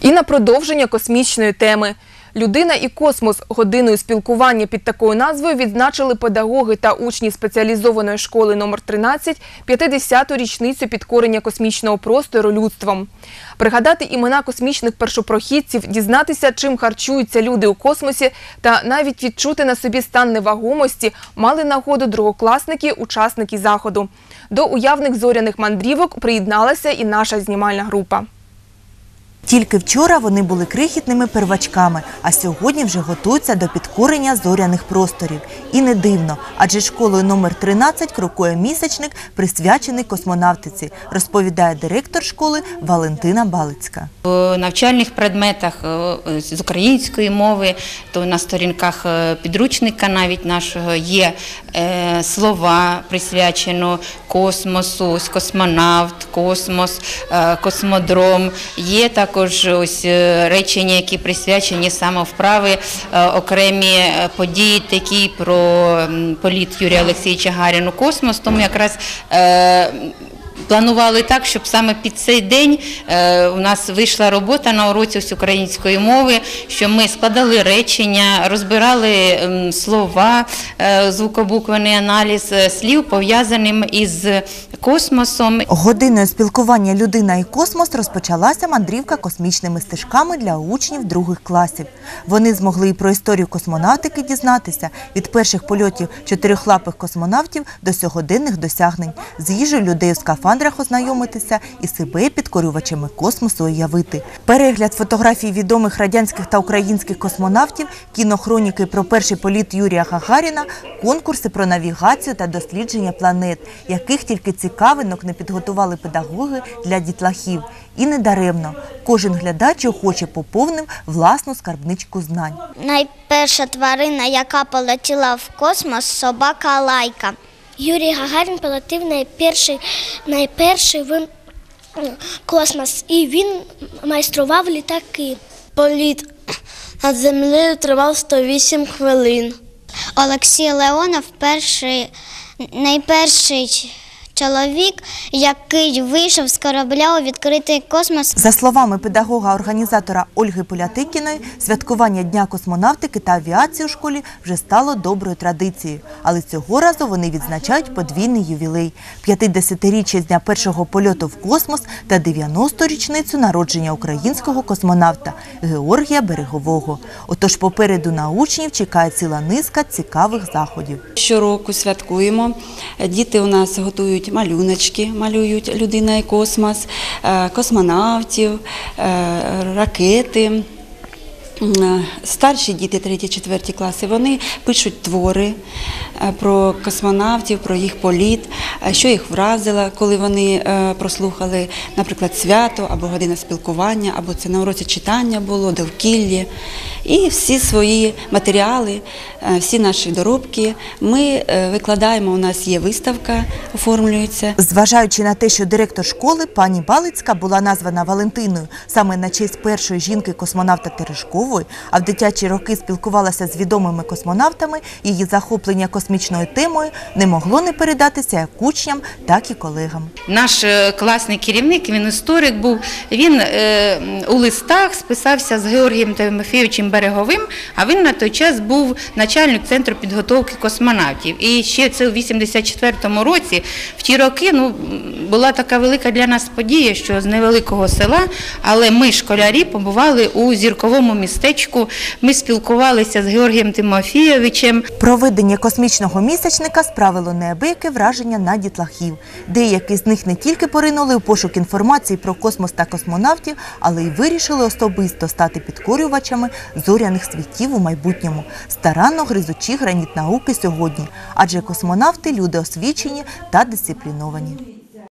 І на продовження космічної теми. Людина і космос годиною спілкування під такою назвою відзначили педагоги та учні спеціалізованої школи номер 13 50-ту річницю підкорення космічного простору людством. Пригадати імена космічних першопрохідців, дізнатися, чим харчуються люди у космосі, та навіть відчути на собі стан невагомості мали нагоду другокласники, учасники заходу. До уявних зоряних мандрівок приєдналася і наша знімальна група. Тільки вчора вони були крихітними первачками, а сьогодні вже готуються до підкорення зоряних просторів. І не дивно, адже школою номер 13 крокує місячник, присвячений космонавтиці, розповідає директор школи Валентина Балицька. В навчальних предметах е, з української мови, то на сторінках е, підручника навіть нашого є е, слова присвячено космосу, космонавт, космос, космодром. Є також ось е, речення, які присвячені самовправи, е, окремі е, події, такі про політ Юрія Олексійовича Гаріну космос. Тому якраз Планували так, щоб саме під цей день е, у нас вийшла робота на уроці з української мови, що ми складали речення, розбирали ем, слова, е, звукобуквений аналіз е, слів, пов'язаним із космосом. Годиною спілкування людина і космос розпочалася мандрівка космічними стежками для учнів других класів. Вони змогли і про історію космонавтики дізнатися від перших польотів чотирьохлапих космонавтів до сьогоденних досягнень, з їжею людей у скафандрах ознайомитися і себе підкорювачами космосу уявити. Перегляд фотографій відомих радянських та українських космонавтів, кінохроніки про перший політ Юрія Гагаріна, конкурси про навігацію та дослідження планет, яких тільки цікавинок не підготували педагоги для дітлахів. І не даремно. Кожен глядач охоче поповнив власну скарбничку знань. Найперша тварина, яка полетіла в космос, собака лайка. Юрій Гагарін полетів найперший, найперший в космос, і він майстрував літаки. Політ над землею тривав 108 хвилин. Олексій Леонов перший, найперший чоловік, який вийшов з корабля у відкритий космос. За словами педагога-організатора Ольги Полятикіної, святкування Дня космонавтики та авіації у школі вже стало доброю традицією. Але цього разу вони відзначають подвійний ювілей – 50-річчя з дня першого польоту в космос та 90-ту річницю народження українського космонавта Георгія Берегового. Отож попереду на учнів чекає ціла низка цікавих заходів. Щороку святкуємо. Діти у нас готують малюночки, малюють людина і космос, е, космонавтів, е, ракети. Е, Старші діти, 3-4 класи, вони пишуть твори е, про космонавтів, про їх політ, е, що їх вразило, коли вони прослухали, наприклад, свято або година спілкування, або це на уроці читання було, довкіллі. І всі свої матеріали, всі наші доробки ми викладаємо. У нас є виставка, оформлюється. Зважаючи на те, що директор школи пані Балицька була названа Валентиною саме на честь першої жінки-космонавта Терешкової, а в дитячі роки спілкувалася з відомими космонавтами, її захоплення космічною темою не могло не передатися як учням, так і колегам. Наш е, класний керівник, він історик був. Він е, у листах списався з Георгієм Тимофійовичем Береговим, а він на той час був начальник центру підготовки космонавтів. І ще це у 84-му році, в ті роки, ну була така велика для нас подія, що з невеликого села, але ми, школярі, побували у зірковому містечку. Ми спілкувалися з Георгієм Тимофійовичем. Проведення космічного місячника справило неабияке враження на дітлахів. Деякі з них не тільки поринули у пошук інформації про космос та космонавтів, але й вирішили особисто стати підкорювачами зоряних світів у майбутньому, старанно гризучи граніт науки сьогодні. Адже космонавти люди освічені та дисципліновані.